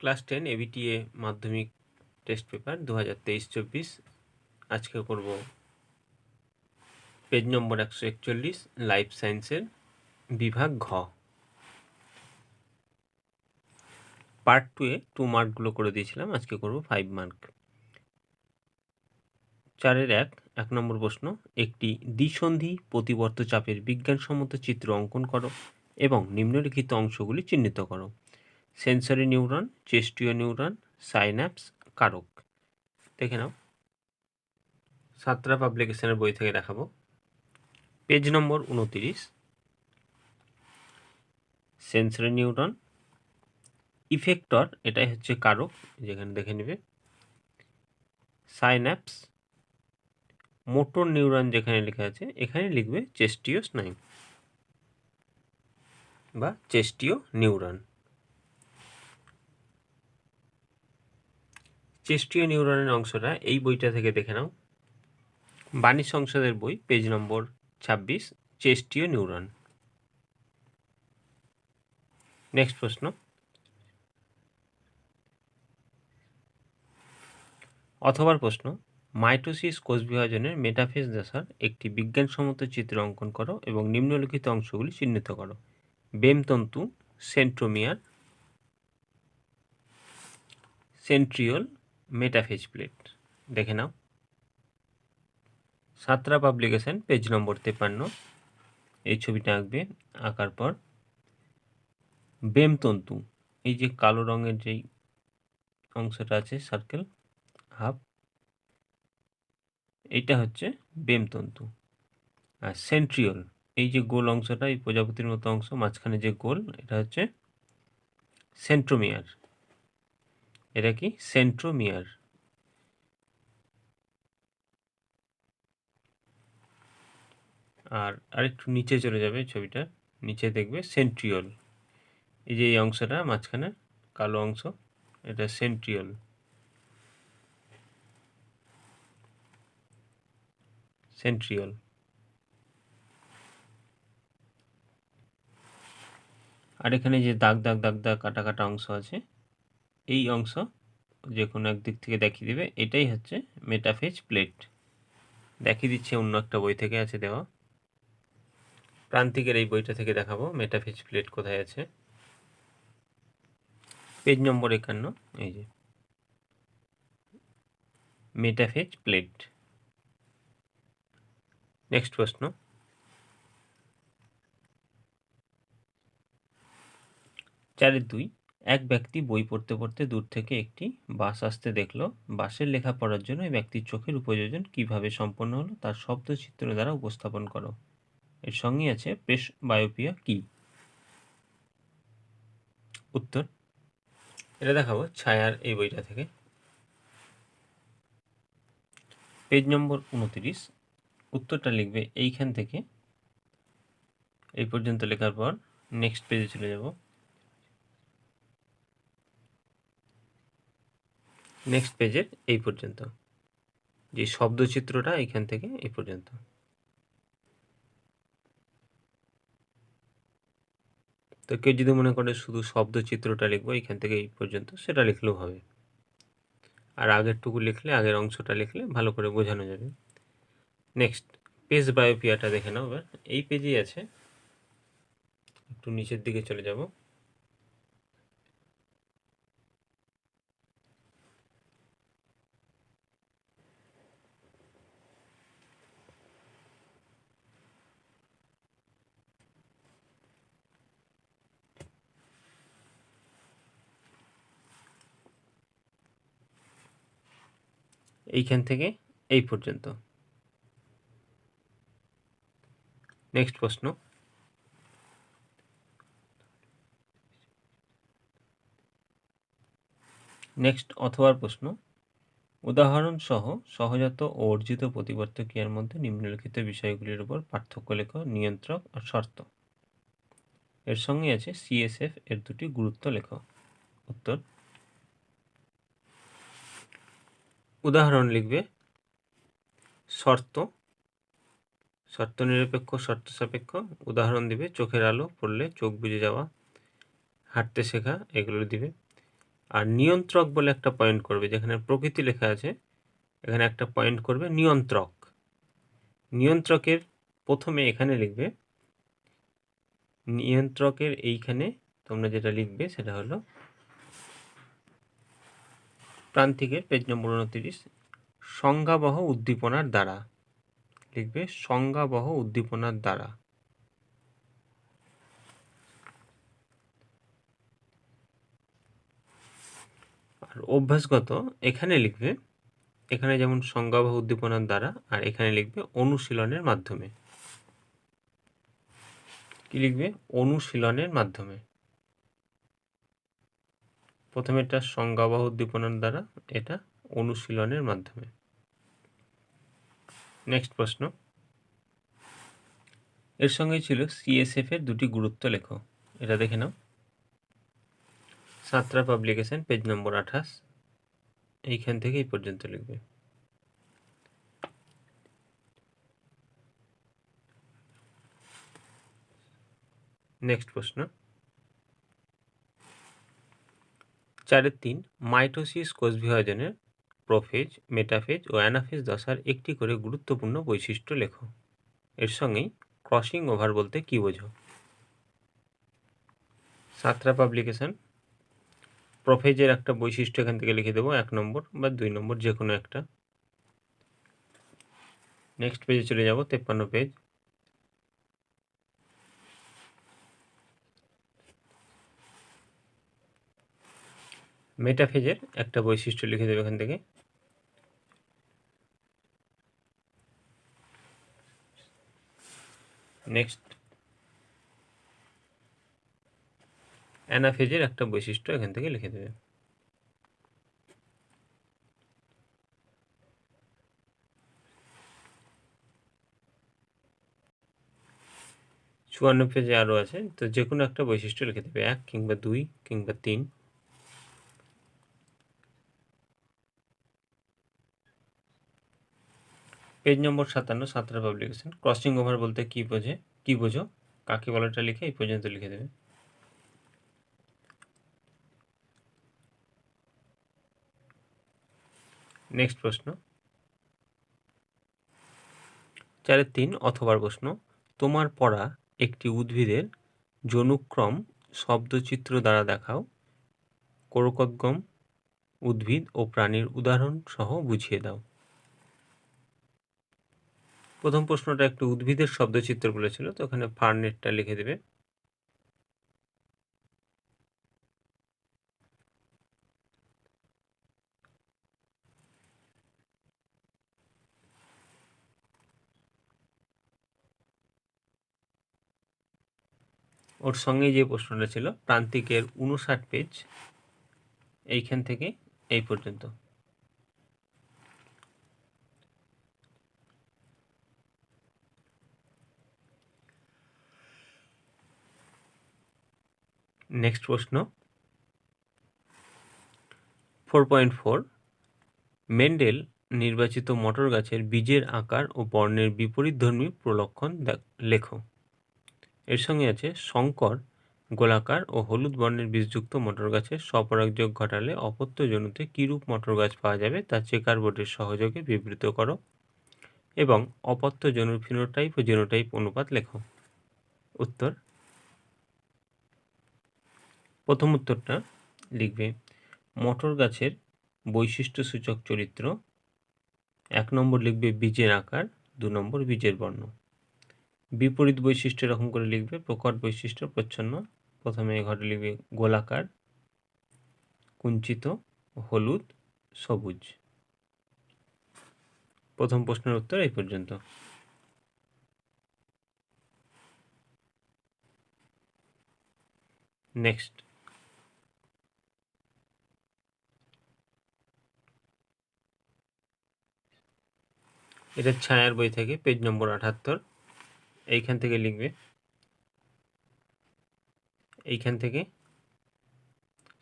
Class ten ABTA মাধ্যমিক test paper দু হাজার তেইশ চব্বিশ। আজকে করব পেজ নম্বর একশো একচল্লিশ, লাইফ সায়েন্সের বিভাগ ঘ। পার্ট টুয়ে টু মার্কগুলো করে দিয়েছিলাম, আজকে করব ফাইভ মার্ক। চারের এক এক নম্বর প্রশ্ন, একটি দ্বিসন্ধি প্রতিবর্ত চাপের বিজ্ঞানসম্মত চিত্র অঙ্কন করো এবং নিম্নলিখিত অংশগুলি চিহ্নিত করো। সেন্সরি নিউরন চেস্টীয় নিউরন, সাইন্যাপস, কারক। দেখে নাও। সাতরা পাবলিকেশনের বই থেকে দেখাবো। পেজ নম্বর উনতিরিশ। সেন্সরি নিউরন, ইফেক্টর, এটাই হচ্ছে কারক, যেখানে দেখে নেবে। সাইন্যাপস, মোটর নিউরন যেখানে লেখা আছে, এখানে লিখবে চেস্টীয় স্নায়ু বা চেস্টীয় নিউরন। চেস্টীয় নিউরনের অংশটা এই বইটা থেকে দেখে নাও। বাণী সংসদের বই পেজ নম্বর ছাব্বিশ চেষ্টীয় নিউরন নেক্সট প্রশ্ন। অথবার প্রশ্ন, মাইটোসিস কোষ বিভাজনের মেটাফেজ দশার একটি বিজ্ঞানসম্মত চিত্র অঙ্কন করো এবং নিম্নলিখিত অংশগুলি চিহ্নিত করো। বেমতন্তু, সেন্ট্রোমিয়ার, সেন্ট্রিওল মেটাফেজ প্লেট দেখে নাও। সাতরা পাবলিকেশন পেজ নম্বর তেপান্ন। এই ছবিটা আঁকবে, আঁকার পর বেমতন্তু, এই যে কালো রঙের যেই অংশটা আছে সার্কেল হাফ এইটা হচ্ছে বেমতন্তু। আর সেন্ট্রিওল এই যে গোল অংশটা, এই প্রজাপতির মতো অংশ, মাঝখানে যে গোল, এটা হচ্ছে সেন্ট্রোমিয়ার এটা কি? সেন্ট্রোমিয়ার আর আরেকটু নিচে চলে যাবে ছবিটা। নিচে দেখবে সেন্ট্রিওল এই যে এই অংশটা, মাঝখানে কালো অংশ, এটা সেন্ট্রিওল সেন্ট্রিওল আর এখানে যে দাগ দাগ দাগ দাগ কাটা কাটা অংশ আছে এই অংশ যে কোনো একদিক থেকে দেখিয়ে দেবে। এটাই হচ্ছে মেটাফেজ প্লেট দেখিয়ে দিচ্ছে অন্য একটা বই থেকে আছে দেওয়া। প্রান্তিকের এই বইটা থেকে দেখাবো মেটাফেজ প্লেট কোথায় আছে। পেজ নম্বর একান্ন, এই যে। মেটাফেজ প্লেট নেক্সট প্রশ্ন। চারের দুই। এক ব্যক্তি বই পড়তে পড়তে দূর থেকে একটি বাস আসতে দেখল। বাসের লেখা পড়ার জন্য এই ব্যক্তির চোখের উপযোজন কীভাবে সম্পন্ন হলো তার শব্দ চিত্র দ্বারা উপস্থাপন করো। এর সঙ্গে আছে প্রেস বায়োপিয়া কি? উত্তর, এটা দেখাবো ছায়ার এই বইটা থেকে। পেজ নম্বর উনতিরিশ, উত্তরটা লিখবে এইখান থেকে। এই পর্যন্ত লেখার পর নেক্সট পেজে চলে যাব। নেক্সট পেজের এই পর্যন্ত। যে শব্দচিত্রটা এখান থেকে এই পর্যন্ত। তো কেউ যদি মনে করে শুধু শব্দচিত্রটা লিখব, এখান থেকে এই পর্যন্ত সেটা লিখলেও হবে। আর আগেরটুকু লিখলে, আগের অংশটা লিখলে ভালো করে বোঝানো যাবে। নেক্সট পেজ বায়োপিয়াটা দেখে নাও এবার। এই পেজেই আছে। একটু নিচের দিকে চলে যাব। এইখান থেকে এই পর্যন্ত। নেক্সট প্রশ্ন। নেক্সট অথবার প্রশ্ন। উদাহরণ সহ সহজাত ও অর্জিত প্রতিবর্ত ক্রিয়ার মধ্যে নিম্নলিখিত বিষয়গুলির উপর পার্থক্য লেখ, নিয়ন্ত্রক আর শর্ত। এর সঙ্গে আছে সিএসএফ এর দুটি গুরুত্ব লেখ। উত্তর উদাহরণ লিখবে, শর্ত শর্ত নিরপেক্ষ, শর্ত সাপেক্ষ, উদাহরণ দিবে, চোখের আলো পড়লে চোখ বুঝে যাওয়া, হাঁটতে শেখা, এগুলো দিবে। আর নিয়ন্ত্রক বলে একটা পয়েন্ট করবে, যেখানে প্রকৃতি লেখা আছে, এখানে একটা পয়েন্ট করবে, নিয়ন্ত্রক। নিয়ন্ত্রকের প্রথমে এখানে লিখবে, নিয়ন্ত্রকের এইখানে তোমরা যেটা লিখবে সেটা হলো প্রান্তিকের পেজ নম্বর উনত্রিশ, সংজ্ঞাবহ উদ্দীপনার দ্বারা। লিখবে, সংজ্ঞাবহ উদ্দীপনার দ্বারা। আর অভ্যাসগত, এখানে লিখবে, এখানে যেমন সংজ্ঞাবহ উদ্দীপনার দ্বারা, আর এখানে লিখবে অনুশীলনের মাধ্যমে। কি লিখবে? অনুশীলনের মাধ্যমে। প্রথমে এটা সংজ্ঞাবহ উদ্দীপনার দ্বারা এটা অনুশীলনের মাধ্যমে। নেক্সট প্রশ্ন। এর সঙ্গে ছিল সিএসএফ এর দুটি গুরুত্ব লেখো। এটা দেখে নাও। সাতরা পাবলিকেশন পেজ নম্বর আঠাশ। এইখান থেকে এই পর্যন্ত লিখবে। নেক্সট প্রশ্ন। চারের তিন, মাইটোসিস কোষ বিভাজনের প্রোফেজ, মেটাফেজ ও অ্যানাফেজ দশার একটি করে গুরুত্বপূর্ণ বৈশিষ্ট্য লেখো। এর সঙ্গেই ক্রসিং ওভার বলতে কী বোঝো? সাতরা পাবলিকেশন। প্রোফেজের একটা বৈশিষ্ট্য এখান থেকে লিখে দেবো, এক নম্বর বা দুই নম্বর যে কোনো একটা। নেক্সট পেজে চলে যাব, তেপ্পান্ন পেজ। মেটাফেজের একটা বৈশিষ্ট্য লিখে দেবে এখান থেকে। নেক্সট অ্যানাফেজের একটা বৈশিষ্ট্য এখান থেকে লিখে দেবে। চুয়ান্ন পেজে আরও আছে, তো যে কোনো একটা বৈশিষ্ট্য লিখে দেবে, এক কিংবা দুই কিংবা তিন। পেজ নম্বর সাতান্ন সাতটা পাবলিকেশন ক্রসিং ওভার বলতে কী বোঝে? কী বোঝো? কাকে বলাটা লিখে এই পর্যন্ত লিখে দেবে। নেক্সট প্রশ্ন। চারের তিন, অথবার প্রশ্ন। তোমার পড়া একটি উদ্ভিদের জনুক্রম শব্দচিত্র দ্বারা দেখাও। কোরকদ্গম উদ্ভিদ ও প্রাণীর উদাহরণ সহ বুঝিয়ে দাও। প্রথম প্রশ্নটা একটু উদ্ভিদের শব্দচিত্র বলেছিল, তো ওখানে ফার্নেটটা লিখে দেবে। ওর সঙ্গে যে প্রশ্নটা ছিল, প্রান্তিকের উনষাট পেজ, এইখান থেকে এই পর্যন্ত। নেক্সট প্রশ্ন। ফোর পয়েন্ট ফোর মেন্ডেল নির্বাচিত মটর গাছের বীজের আকার ও বর্ণের বিপরীতধর্মী প্রলক্ষণ লেখো। এর সঙ্গে আছে, শঙ্কর, গোলাকার ও হলুদ বর্ণের বীজযুক্ত মটর গাছের স্বপরাগযোগ ঘটালে অপত্য জনুতে কীরূপ মটর গাছ পাওয়া যাবে তা চেকার বোর্ডের সহযোগে বিবৃত করো। এবং অপত্য জনুর ফিনোটাইপ ও জেনোটাইপ অনুপাত লেখো। উত্তর প্রথম উত্তরটা লিখবে, মটর গাছের বৈশিষ্ট্যসূচক চরিত্র। এক নম্বর লিখবে বীজের আকার, দু নম্বর বীজের বর্ণ। বিপরীত বৈশিষ্ট্য এরকম করে লিখবে, প্রকট বৈশিষ্ট্য প্রচ্ছন্ন। প্রথমে ঘরে লিখবে গোলাকার, কুঞ্চিত, হলুদ, সবুজ। প্রথম প্রশ্নের উত্তর এই পর্যন্ত। নেক্সট। এটা ছায়ার বই থেকে পেজ নম্বর আঠাত্তর এইখান থেকে লিখবে। এইখান থেকে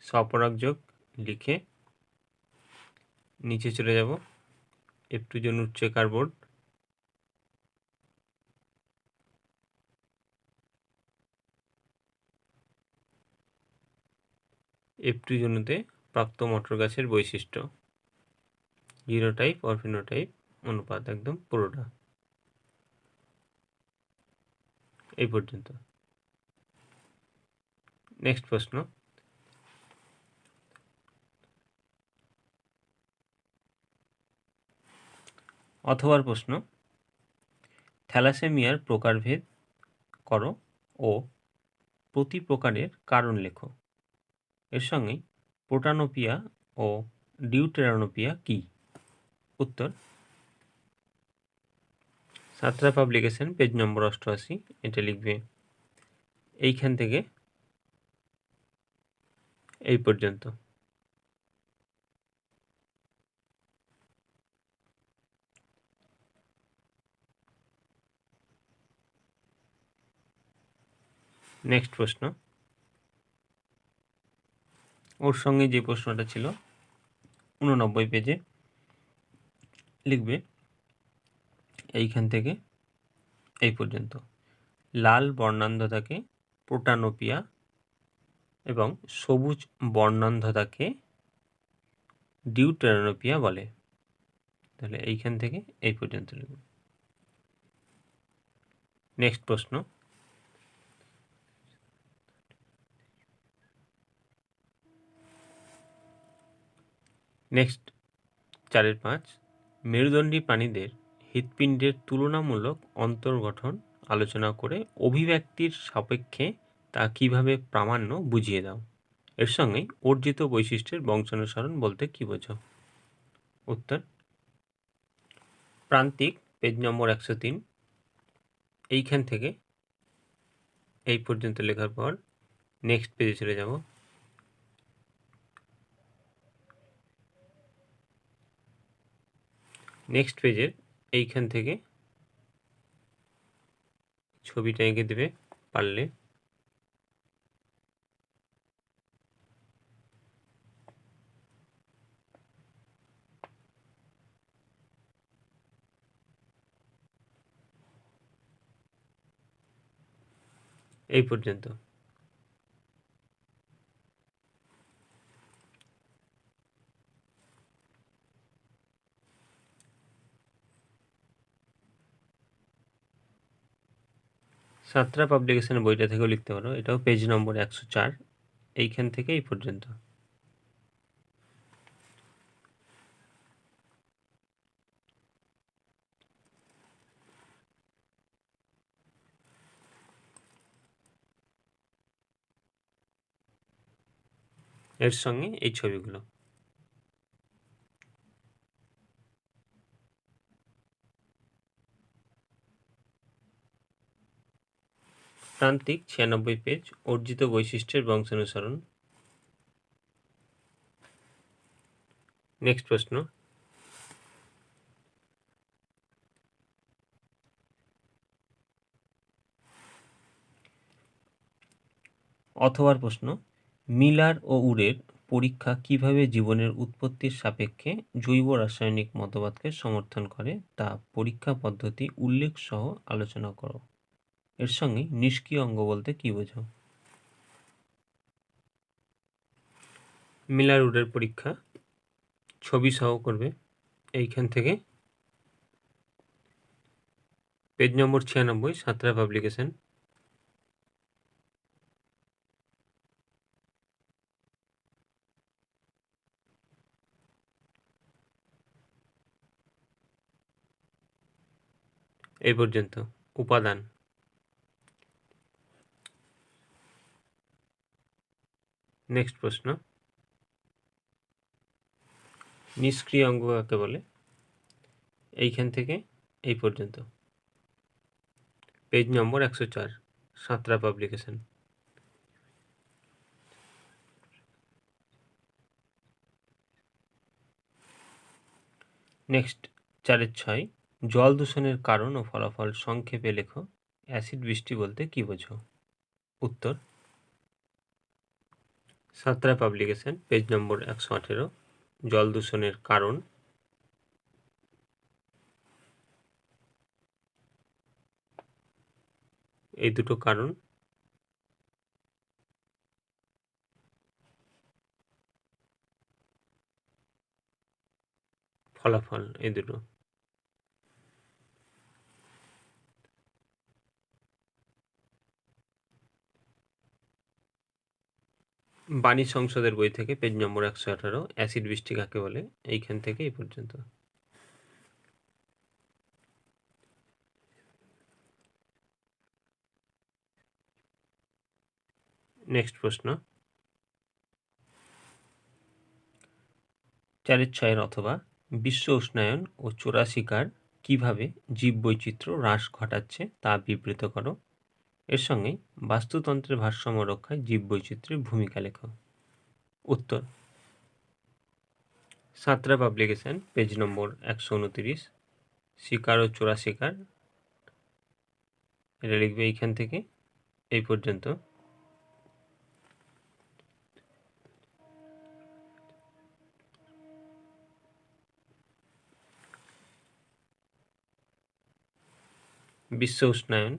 স্বপরাগ যোগ লিখে নিচে চলে যাব। একটু জন উচ্চ কার্বোর্ড এফ টু জনুতে প্রাপ্ত মটর গাছের বৈশিষ্ট্য। জিনোটাইপ অর ফিনোটাইপ অনুপাত একদম পুরোটা। এই পর্যন্ত। নেক্সট প্রশ্ন। অথবার প্রশ্ন, থ্যালাসেমিয়ার প্রকারভেদ করো ও প্রতি প্রকারের কারণ লেখো। এর সঙ্গেই প্রোটানোপিয়া ও ডিউটেরানোপিয়া কি? উত্তর সাতরা পাবলিকেশন পেজ নম্বর অষ্টআশি, এটা লিখবে এইখান থেকে এই পর্যন্ত। নেক্সট প্রশ্ন। ওর সঙ্গে যে প্রশ্নটা ছিল, উননব্বই পেজে লিখবে এইখান থেকে, এই পর্যন্ত। লাল বর্ণান্ধতাকে প্রোটানোপিয়া এবং সবুজ বর্ণান্ধতাকে ডিউটেরানোপিয়া বলে। তাহলে এইখান থেকে এই পর্যন্ত লিখব। নেক্সট প্রশ্ন। নেক্সট চারের পাঁচ, মেরুদণ্ডী প্রাণীদের হৃৎপিণ্ডের তুলনামূলক অন্তর্গঠন আলোচনা করে অভিব্যক্তির সাপেক্ষে তা কীভাবে প্রামাণ্য বুঝিয়ে দাও। এর সঙ্গে অর্জিত বৈশিষ্ট্যের বংশানুসরণ বলতে কী বোঝো? উত্তর, প্রান্তিক পেজ নম্বর একশো তিন। এইখান থেকে এই পর্যন্ত লেখার পর নেক্সট পেজে চলে যাব। নেক্সট পেজের এইখান থেকে ছবিটা এঁকে দেবে পারলে। এই পর্যন্ত। সাতরা পাবলিকেশনের বইটা থেকেও লিখতে পারো। এটাও পেজ নম্বর একশো চার। এইখান থেকে এই পর্যন্ত। এর সঙ্গে এই ছবিগুলো। প্রান্তিক ছিয়ানব্বই পেজ অর্জিত বৈশিষ্ট্যের বংশানুসরণ। নেক্সট প্রশ্ন। অথবার প্রশ্ন, মিলার ও উরের পরীক্ষা কীভাবে জীবনের উৎপত্তির সাপেক্ষে জৈব রাসায়নিক মতবাদকে সমর্থন করে তা পরীক্ষা পদ্ধতি উল্লেখ সহ আলোচনা করো। এর সঙ্গে নিষ্ক্রিয় অঙ্গ বলতে কী বোঝো মিলার উডের পরীক্ষা। ছবি সহ করবে। এইখান থেকে। পেজ নম্বর ছিয়ানব্বই, সাতরা পাবলিকেশন। এই পর্যন্ত। উপাদান। নেক্সট প্রশ্ন। নিষ্ক্রিয় অঙ্গ কাকে বলে? এইখান থেকে এই পর্যন্ত। পেজ নম্বর একশো চার, সাঁতরা পাবলিকেশন। নেক্সট, চারের ছয়, জল দূষণের কারণ ও ফলাফল সংক্ষেপে লেখো। অ্যাসিড বৃষ্টি বলতে কী বোঝো? উত্তর সাতরা পাবলিকেশন পেজ নম্বর একশো আঠেরো, জল দূষণের কারণ। এই দুটো কারণ। ফলাফল, এই দুটো। বাণী সংসদের বই থেকে পেজ নম্বর একশো আঠারো, অ্যাসিড বৃষ্টি কাকে বলে? এইখান থেকে এই পর্যন্ত। নেক্সট প্রশ্ন। চারের ছয়ের অথবা বিশ্ব উষ্ণায়ন ও চোরা শিকার কীভাবে জীববৈচিত্র্য হ্রাস ঘটাচ্ছে তা বিবৃত করো। এর সঙ্গে বাস্তুতন্ত্রের ভারসাম্য রক্ষায় জীববৈচিত্র্যের ভূমিকা লেখো উত্তর। সাঁতরা পাবলিকেশন, পেজ নম্বর একশো উনতিরিশ, শিকার ও চোরা শিকার এটা লিখবে এইখান থেকে, এই পর্যন্ত। বিশ্ব উষ্ণায়ন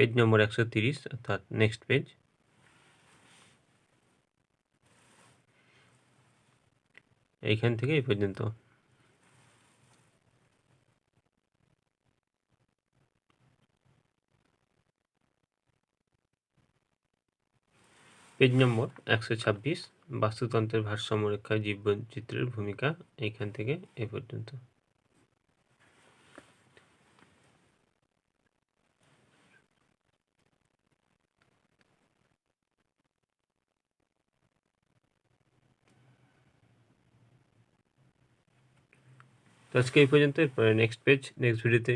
পেজ নম্বর একশো তিরিশ, অর্থাৎ নেক্সট পেজ এইখান থেকে এই পর্যন্ত। পেজ নম্বর একশো ছাব্বিশ, বাস্তুতন্ত্রের ভারসাম্য রক্ষায় জীববৈচিত্র্যের ভূমিকা, এইখান থেকে এ পর্যন্ত। তো আজকে এই পর্যন্ত এরপরে নেক্সট পেজ নেক্সট ভিডিওতে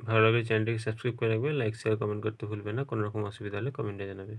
ভালো লাগলে চ্যানেলটিকে সাবস্ক্রাইব করে রাখবে লাইক শেয়ার কমেন্ট করতে ভুলবে না, কোনো রকম অসুবিধা হলে কমেন্টে জানাবে।